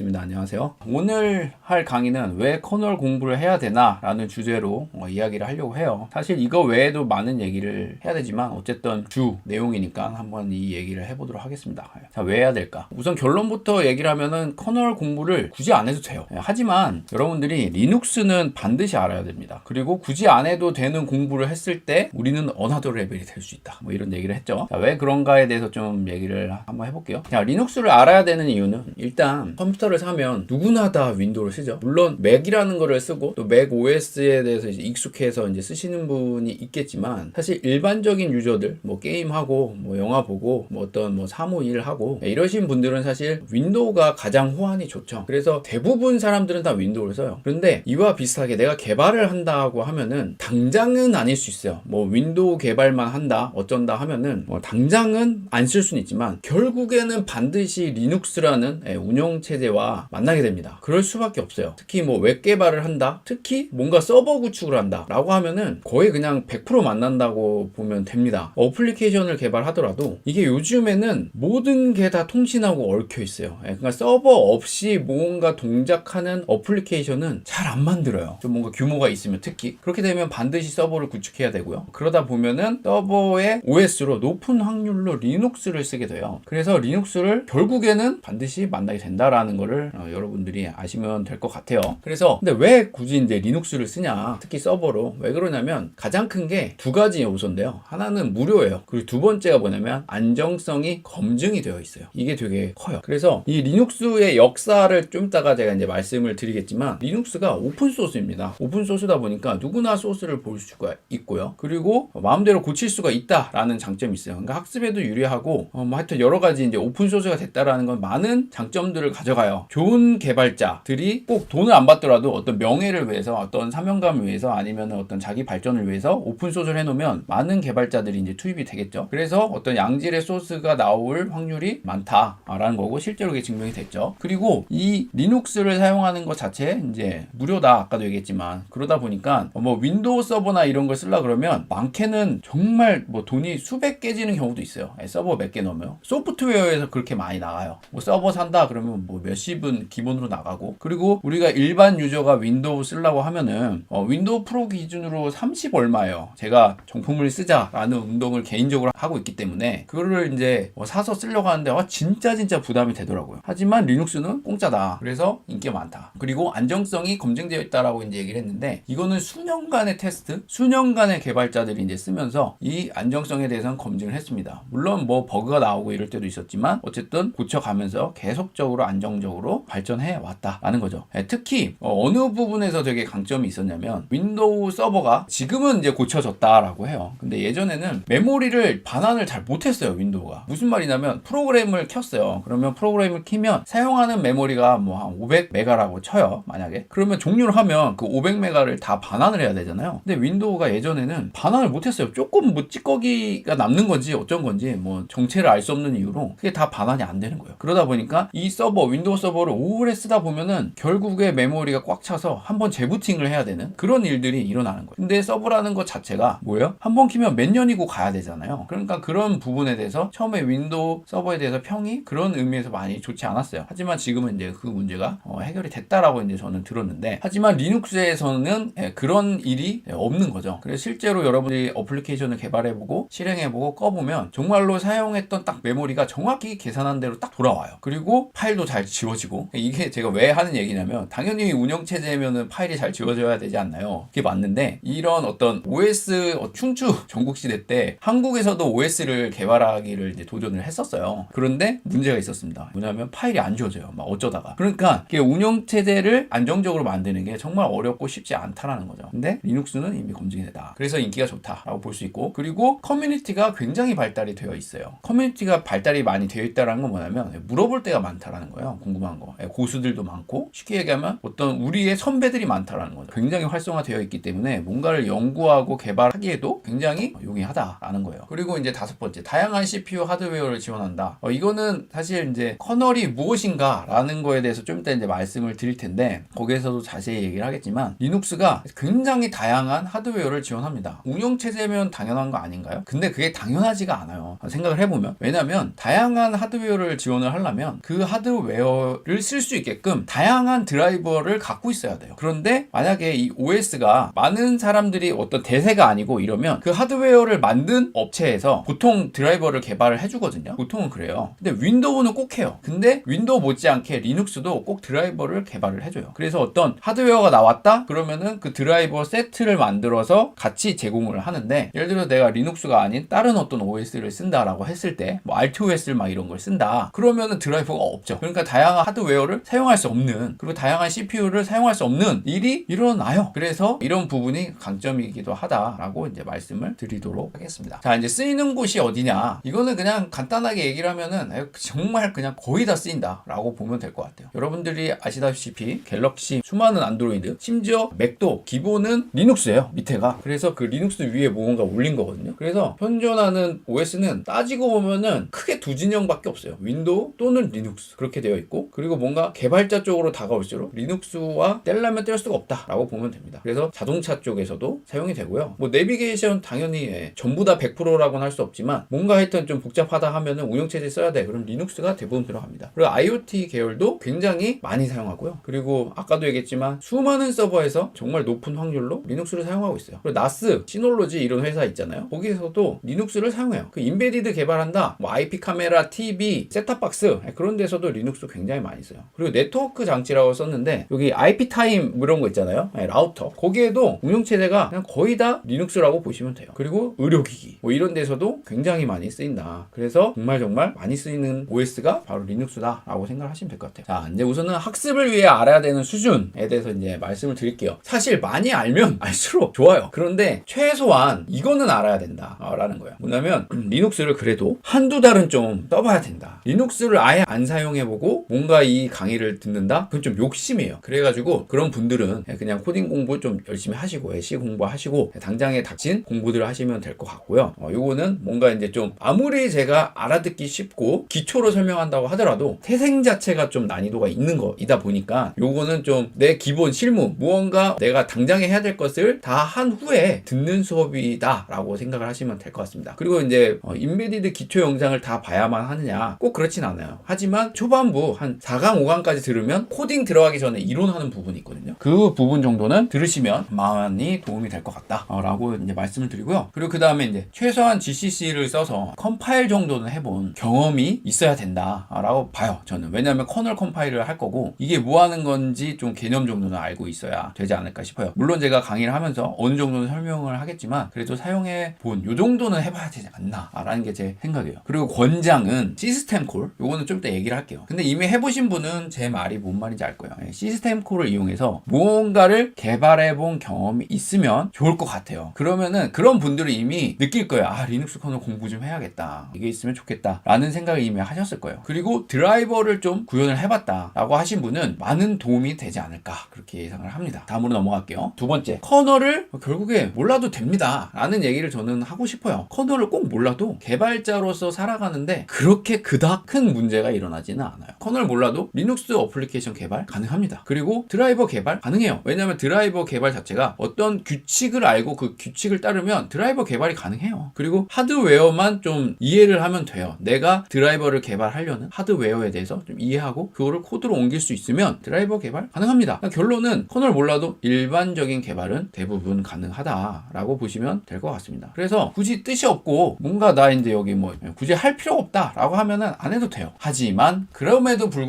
반갑습니다. 안녕하세요. 오늘 할 강의는 왜 커널 공부를 해야 되나 라는 주제로 어, 이야기를 하려고 해요. 사실 이거 외에도 많은 얘기를 해야 되지만 어쨌든 주 내용이니까 한번 이 얘기를 해보도록 하겠습니다. 자, 왜 해야 될까? 우선 결론부터 얘기를 하면은 커널 공부를 굳이 안 해도 돼요. 예, 하지만 여러분들이 리눅스는 반드시 알아야 됩니다. 그리고 굳이 안 해도 되는 공부를 했을 때 우리는 어나더 레벨이 될 수 있다. 뭐 이런 얘기를 했죠. 자, 왜 그런가에 대해서 좀 얘기를 한번 해볼게요. 자, 리눅스를 알아야 되는 이유는 일단 컴퓨터 를 사면 누구나 다 윈도우를 쓰죠. 물론 맥이라는 거를 쓰고 또 맥 OS에 대해서 이제 익숙해서 이제 쓰시는 분이 있겠지만 사실 일반적인 유저들 뭐 게임하고 뭐 영화 보고 뭐 어떤 뭐 사무 일 하고 네, 이러신 분들은 사실 윈도우가 가장 호환이 좋죠. 그래서 대부분 사람들은 다 윈도우를 써요. 그런데 이와 비슷하게 내가 개발을 한다고 하면은 당장은 아닐 수 있어요. 뭐 윈도우 개발만 한다 어쩐다 하면은 뭐 당장은 안 쓸 수는 있지만 결국에는 반드시 리눅스라는 예, 운영 체제와 만나게 됩니다. 그럴 수밖에 없어요. 특히 뭐 웹 개발을 한다, 특히 뭔가 서버 구축을 한다 라고 하면은 거의 그냥 100% 만난다고 보면 됩니다. 어플리케이션을 개발하더라도 이게 요즘에는 모든 게 다 통신하고 얽혀 있어요. 예, 그러니까 서버 없이 뭔가 동작하는 어플리케이션은 잘 안 만들어요. 좀 뭔가 규모가 있으면 특히 그렇게 되면 반드시 서버를 구축해야 되고요. 그러다 보면은 서버의 OS로 높은 확률로 리눅스를 쓰게 돼요. 그래서 리눅스를 결국에는 반드시 만나게 된다라는 거를 어, 여러분들이 아시면 될 것 같아요. 그래서 근데 왜 굳이 이제 리눅스를 쓰냐? 특히 서버로 왜 그러냐면 가장 큰 게 두 가지 요소인데요. 하나는 무료예요. 그리고 두 번째가 뭐냐면 안정성이 검증이 되어 있어요. 이게 되게 커요. 그래서 이 리눅스의 역사를 좀 이따가 제가 이제 말씀을 드리겠지만 리눅스가 오픈 소스입니다. 오픈 소스다 보니까 누구나 소스를 볼 수가 있고요. 그리고 마음대로 고칠 수가 있다라는 장점이 있어요. 그러니까 학습에도 유리하고 어, 뭐 하여튼 여러 가지 이제 오픈 소스가 됐다라는 건 많은 장점들을 가져가요. 좋은 개발자들이 꼭 돈을 안 받더라도 어떤 명예를 위해서 어떤 사명감을 위해서 아니면 어떤 자기 발전을 위해서 오픈 소스를 해놓으면 많은 개발자들이 이제 투입이 되겠죠. 그래서 어떤 양질의 소스가 나올 확률이 많다라는 거고 실제로 그게 증명이 됐죠. 그리고 이 리눅스를 사용하는 것 자체 이제 무료다 아까도 얘기했지만 그러다 보니까 뭐 윈도우 서버나 이런 걸 쓰려 그러면 많게는 정말 뭐 돈이 수백 깨지는 경우도 있어요. 예, 서버 몇개 넣으면 소프트웨어에서 그렇게 많이 나가요. 뭐 서버 산다 그러면 뭐 몇 십은 기본으로 나가고 그리고 우리가 일반 유저가 윈도우 쓰려고 하면은 어, 윈도우 프로 기준으로 30 얼마예요. 제가 정품을 쓰자라는 운동을 개인적으로 하고 있기 때문에 그거를 이제 뭐 사서 쓰려고 하는데 와 진짜 진짜 부담이 되더라고요. 하지만 리눅스는 공짜다. 그래서 인기가 많다. 그리고 안정성이 검증되어 있다라고 이제 얘기를 했는데 이거는 수년간의 테스트, 수년간의 개발자들이 이제 쓰면서 이 안정성에 대해서는 검증을 했습니다. 물론 뭐 버그가 나오고 이럴 때도 있었지만 어쨌든 고쳐가면서 계속적으로 안정적 으로 발전해 왔다라는 거죠. 예, 특히 어, 어느 부분에서 되게 강점이 있었냐면 윈도우 서버가 지금은 이제 고쳐졌다라고 해요. 근데 예전에는 메모리를 반환을 잘 못했어요 윈도우가. 무슨 말이냐면 프로그램을 켰어요. 그러면 프로그램을 키면 사용하는 메모리가 뭐 한 500메가라고 쳐요. 만약에 그러면 종료를 하면 그 500메가를 다 반환을 해야 되잖아요. 근데 윈도우가 예전에는 반환을 못했어요. 조금 뭐 찌꺼기가 남는 건지 어쩐 건지 뭐 정체를 알 수 없는 이유로 그게 다 반환이 안 되는 거예요. 그러다 보니까 이 서버 윈도우 서버를 오래 쓰다 보면은 결국에 메모리가 꽉 차서 한번 재부팅을 해야 되는 그런 일들이 일어나는 거예요. 근데 서버라는 것 자체가 뭐예요? 한 번 키면 몇 년이고 가야 되잖아요. 그러니까 그런 부분에 대해서 처음에 윈도우 서버에 대해서 평이 그런 의미에서 많이 좋지 않았어요. 하지만 지금은 이제 그 문제가 어, 해결이 됐다라고 이제 저는 들었는데 하지만 리눅스에서는 예, 그런 일이 예, 없는 거죠. 그래서 실제로 여러분이 어플리케이션을 개발해보고 실행해보고 꺼보면 정말로 사용했던 딱 메모리가 정확히 계산한 대로 딱 돌아와요. 그리고 파일도 잘 지워 지고 이게 제가 왜 하는 얘기냐면 당연히 운영 체제면은 파일이 잘 지워져야 되지 않나요? 그게 맞는데 이런 어떤 OS 어, 춘추 전국 시대 때 한국에서도 OS를 개발하기를 이제 도전을 했었어요. 그런데 문제가 있었습니다. 뭐냐면 파일이 안 지워져요. 막 어쩌다가. 그러니까 이게 운영 체제를 안정적으로 만드는 게 정말 어렵고 쉽지 않다라는 거죠. 근데 리눅스는 이미 검증이 되다. 그래서 인기가 좋다라고 볼 수 있고 그리고 커뮤니티가 굉장히 발달이 되어 있어요. 커뮤니티가 발달이 많이 되어 있다라는 건 뭐냐면 물어볼 때가 많다라는 거예요. 궁금 한 거. 예, 고수들도 많고 쉽게 얘기하면 어떤 우리의 선배들이 많다라는 거죠. 굉장히 활성화되어 있기 때문에 뭔가를 연구하고 개발하기에도 굉장히 용이하다라는 거예요. 그리고 이제 다섯 번째 다양한 CPU 하드웨어를 지원한다. 어, 이거는 사실 이제 커널이 무엇인가라는 거에 대해서 좀 이따 이제 말씀을 드릴 텐데 거기에서도 자세히 얘기를 하겠지만 리눅스가 굉장히 다양한 하드웨어를 지원합니다. 운영 체제면 당연한 거 아닌가요? 근데 그게 당연하지가 않아요. 생각을 해보면 왜냐하면 다양한 하드웨어를 지원을 하려면 그 하드웨어 를 쓸 수 있게끔 다양한 드라이버를 갖고 있어야 돼요. 그런데 만약에 이 OS가 많은 사람들이 어떤 대세가 아니고 이러면 그 하드웨어를 만든 업체에서 보통 드라이버를 개발을 해주거든요. 보통은 그래요. 근데 윈도우는 꼭 해요. 근데 윈도우 못지않게 리눅스도 꼭 드라이버를 개발을 해줘요. 그래서 어떤 하드웨어가 나왔다? 그러면은 그 드라이버 세트를 만들어서 같이 제공을 하는데 예를 들어 내가 리눅스가 아닌 다른 어떤 OS를 쓴다라고 했을 때 뭐 RTOS 막 이런 걸 쓴다. 그러면은 드라이버가 없죠. 그러니까 다양한 하드웨어를 사용할 수 없는 그리고 다양한 CPU를 사용할 수 없는 일이 일어나요. 그래서 이런 부분이 강점이기도 하다라고 이제 말씀을 드리도록 하겠습니다. 자, 이제 쓰이는 곳이 어디냐? 이거는 그냥 간단하게 얘기를 하면은 정말 그냥 거의 다 쓰인다라고 보면 될 것 같아요. 여러분들이 아시다시피 갤럭시 수많은 안드로이드, 심지어 맥도 기본은 리눅스예요. 밑에가. 그래서 그 리눅스 위에 뭔가 올린 거거든요. 그래서 현존하는 OS는 따지고 보면은 크게 두 진영밖에 없어요. 윈도우 또는 리눅스 그렇게 되어 있고 그리고 뭔가 개발자 쪽으로 다가올수록 리눅스와 뗄라면 뗄 수가 없다라고 보면 됩니다. 그래서 자동차 쪽에서도 사용이 되고요. 뭐 내비게이션 당연히 예, 전부 다 100%라고는 할 수 없지만 뭔가 하여튼 좀 복잡하다 하면은 운영체제 써야 돼. 그럼 리눅스가 대부분 들어갑니다. 그리고 IoT 계열도 굉장히 많이 사용하고요. 그리고 아까도 얘기했지만 수많은 서버에서 정말 높은 확률로 리눅스를 사용하고 있어요. 그리고 나스, 시놀로지 이런 회사 있잖아요. 거기에서도 리눅스를 사용해요. 그 인베디드 개발한다. 뭐 IP 카메라, TV, 셋탑박스 예, 그런 데서도 리눅스 굉장히 많이 써요. 그리고 네트워크 장치라고 썼는데 여기 IP 타임 뭐 이런 거 있잖아요. 예, 라우터. 거기에도 운영 체제가 그냥 거의 다 리눅스라고 보시면 돼요. 그리고 의료기기 뭐 이런 데서도 굉장히 많이 쓰인다. 그래서 정말 정말 많이 쓰이는 OS가 바로 리눅스다라고 생각하시면 될 것 같아요. 자, 이제 우선은 학습을 위해 알아야 되는 수준에 대해서 이제 말씀을 드릴게요. 사실 많이 알면 알수록 좋아요. 그런데 최소한 이거는 알아야 된다라는 거예요. 뭐냐면 리눅스를 그래도 한두 달은 좀 써봐야 된다. 리눅스를 아예 안 사용해보고 뭔가 이 강의를 듣는다? 그건 좀 욕심이에요. 그래가지고 그런 분들은 그냥 코딩 공부 좀 열심히 하시고 애쉬 공부하시고 당장에 닥친 공부들을 하시면 될 것 같고요. 어, 요거는 뭔가 이제 좀 아무리 제가 알아듣기 쉽고 기초로 설명한다고 하더라도 태생 자체가 좀 난이도가 있는 거이다 보니까 요거는 좀 내 기본 실무 무언가 내가 당장에 해야 될 것을 다 한 후에 듣는 수업이다라고 생각을 하시면 될 것 같습니다. 그리고 이제 어, 인베디드 기초 영상을 다 봐야만 하느냐 꼭 그렇진 않아요. 하지만 초반부 한 4강 5강까지 들으면 코딩 들어가기 전에 이론하는 부분이 있거든요. 그 부분 정도는 들으시면 많이 도움이 될 것 같다라고 이제 말씀을 드리고요. 그리고 그 다음에 이제 최소한 GCC를 써서 컴파일 정도는 해본 경험이 있어야 된다라고 봐요. 저는 왜냐하면 커널 컴파일을 할 거고 이게 뭐 하는 건지 좀 개념 정도는 알고 있어야 되지 않을까 싶어요. 물론 제가 강의를 하면서 어느 정도는 설명을 하겠지만 그래도 사용해 본 요 정도는 해봐야 되지 않나라는 게 제 생각이에요. 그리고 권장은 시스템 콜 요거는 좀 이따 얘기를 할게요. 근데 이미 해 보신 분은 제 말이 뭔 말인지 알 거예요. 예, 시스템 콜을 이용해서 무언가를 개발해 본 경험이 있으면 좋을 것 같아요. 그러면은 그런 분들은 이미 느낄 거예요. 아 리눅스 커널 공부 좀 해야겠다. 이게 있으면 좋겠다. 라는 생각을 이미 하셨을 거예요. 그리고 드라이버를 좀 구현을 해봤다. 라고 하신 분은 많은 도움이 되지 않을까. 그렇게 예상을 합니다. 다음으로 넘어갈게요. 두 번째. 커널을 결국에 몰라도 됩니다. 라는 얘기를 저는 하고 싶어요. 커널을 꼭 몰라도 개발자로서 살아가는데 그렇게 그닥 큰 문제가 일어나지는 않아요. 커널 몰라도 리눅스 어플리케이션 개발 가능합니다. 그리고 드라이버 개발 가능해요. 왜냐하면 드라이버 개발 자체가 어떤 규칙을 알고 그 규칙을 따르면 드라이버 개발이 가능해요. 그리고 하드웨어만 좀 이해를 하면 돼요. 내가 드라이버를 개발하려는 하드웨어에 대해서 좀 이해하고 그거를 코드로 옮길 수 있으면 드라이버 개발 가능합니다. 그러니까 결론은 커널 몰라도 일반적인 개발은 대부분 가능하다라고 보시면 될 것 같습니다. 그래서 굳이 뜻이 없고 뭔가 나 이제 여기 뭐 굳이 할 필요 없다라고 하면은 안 해도 돼요. 하지만 그럼에도 불구하고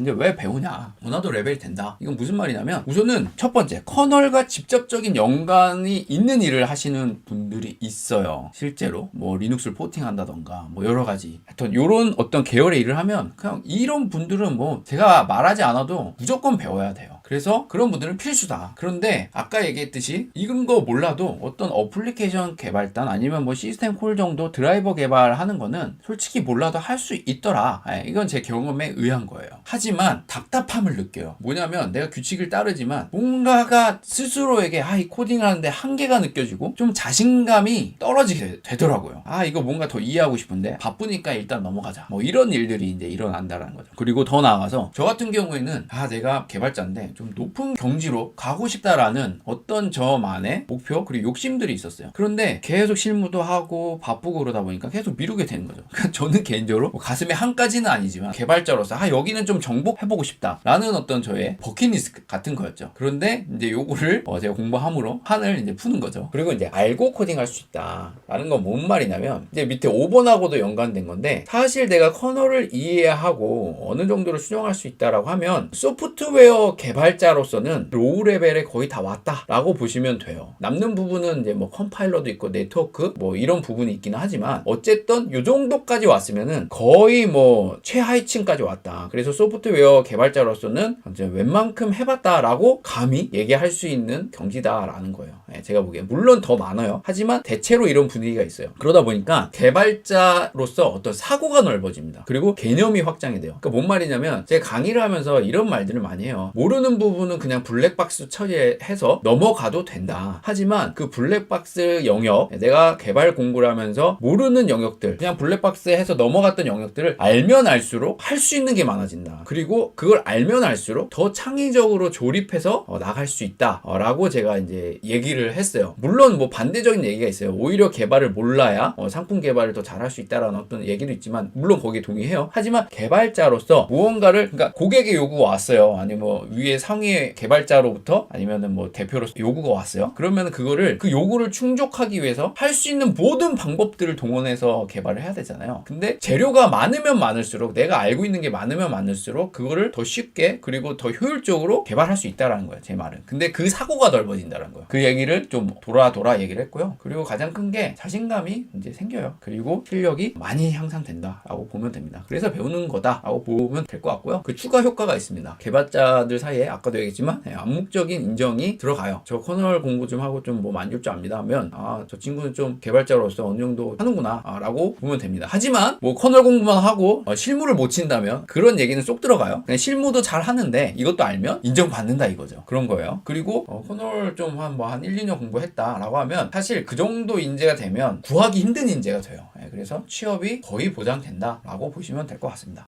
이제 왜 배우냐? 문화도 레벨이 된다. 이건 무슨 말이냐면 우선은 첫 번째 커널과 직접적인 연관이 있는 일을 하시는 분들이 있어요. 실제로 뭐 리눅스를 포팅한다던가 뭐 여러 가지 하여튼 이런 어떤 계열의 일을 하면 그냥 이런 분들은 뭐 제가 말하지 않아도 무조건 배워야 돼요. 그래서 그런 분들은 필수다. 그런데 아까 얘기했듯이 이런 거 몰라도 어떤 어플리케이션 개발단 아니면 뭐 시스템 콜 정도 드라이버 개발하는 거는 솔직히 몰라도 할 수 있더라. 예, 이건 제 경험에 의한 거예요. 하지만 답답함을 느껴요. 뭐냐면 내가 규칙을 따르지만 뭔가가 스스로에게 아, 이 코딩 하는데 한계가 느껴지고 좀 자신감이 떨어지게 되, 더라고요 아, 이거 뭔가 더 이해하고 싶은데 바쁘니까 일단 넘어가자. 뭐 이런 일들이 이제 일어난다는 거죠. 그리고 더 나아가서 저 같은 경우에는 아, 내가 개발자인데 좀 높은 경지로 가고 싶다라는 어떤 저만의 목표 그리고 욕심들이 있었어요. 그런데 계속 실무도 하고 바쁘고 그러다 보니까 계속 미루게 되는 거죠. 그러니까 저는 개인적으로 뭐 가슴에 한까지는 아니지만 개발자로서 아 여기는 좀 정복해보고 싶다라는 어떤 저의 버킷리스트 같은 거였죠. 그런데 이제 요거를 어, 제가 공부함으로 한을 이제 푸는 거죠. 그리고 이제 알고 코딩할 수 있다라는 건 뭔 말이냐면 이제 밑에 5번하고도 연관된 건데 사실 내가 커널을 이해하고 어느 정도로 수정할 수 있다라고 하면 소프트웨어 개발 자로서는 로우 레벨에 거의 다 왔다라고 보시면 돼요. 남는 부분은 이제 뭐 컴파일러도 있고 네트워크 뭐 이런 부분이 있기는 하지만 어쨌든 요 정도까지 왔으면은 거의 뭐 최하위층까지 왔다. 그래서 소프트웨어 개발자로서는 이제 웬만큼 해봤다라고 감히 얘기할 수 있는 경지다라는 거예요. 예, 제가 보기엔 물론 더 많아요. 하지만 대체로 이런 분위기가 있어요. 그러다 보니까 개발자로서 어떤 사고가 넓어집니다. 그리고 개념이 확장이 돼요. 그러니까 뭔 말이냐면 제가 강의를 하면서 이런 말들을 많이 해요. 모르는 부분은 그냥 블랙박스 처리해서 넘어가도 된다. 하지만 그 블랙박스 영역 내가 개발 공부를 하면서 모르는 영역들 그냥 블랙박스 해서 넘어갔던 영역들을 알면 알수록 할 수 있는 게 많아진다. 그리고 그걸 알면 알수록 더 창의적으로 조립해서 어, 나갈 수 있다라고 제가 이제 얘기를 했어요. 물론 뭐 반대적인 얘기가 있어요. 오히려 개발을 몰라야 어, 상품 개발을 더 잘할 수 있다라는 어떤 얘기도 있지만 물론 거기에 동의해요. 하지만 개발자로서 무언가를 그러니까 고객의 요구가 왔어요. 아니 뭐 위에 상위 개발자로부터 아니면은 뭐 대표로서 요구가 왔어요. 그러면 그거를 그 요구를 충족하기 위해서 할 수 있는 모든 방법들을 동원해서 개발을 해야 되잖아요. 근데 재료가 많으면 많을수록 내가 알고 있는 게 많으면 많을수록 그거를 더 쉽게 그리고 더 효율적으로 개발할 수 있다라는 거예요. 제 말은. 근데 그 사고가 넓어진다는 거예요. 그 얘기를 좀 돌아 돌아 얘기를 했고요. 그리고 가장 큰 게 자신감이 이제 생겨요. 그리고 실력이 많이 향상된다라고 보면 됩니다. 그래서 배우는 거다라고 보면 될 것 같고요. 그 추가 효과가 있습니다. 개발자들 사이에 아까도 얘기했지만 네, 암묵적인 인정이 들어가요. 저 커널 공부 좀 하고 좀 뭐 만족자입니다 하면 아 저 친구는 좀 개발자로서 어느 정도 하는구나 아, 라고 보면 됩니다. 하지만 뭐 커널 공부만 하고 어, 실무를 못 친다면 그런 얘기는 쏙 들어가요. 그냥 실무도 잘 하는데 이것도 알면 인정받는다 이거죠. 그런 거예요. 그리고 어, 커널 좀 한 뭐한 1, 2년 공부했다라고 하면 사실 그 정도 인재가 되면 구하기 힘든 인재가 돼요. 예, 그래서 취업이 거의 보장된다라고 보시면 될 것 같습니다.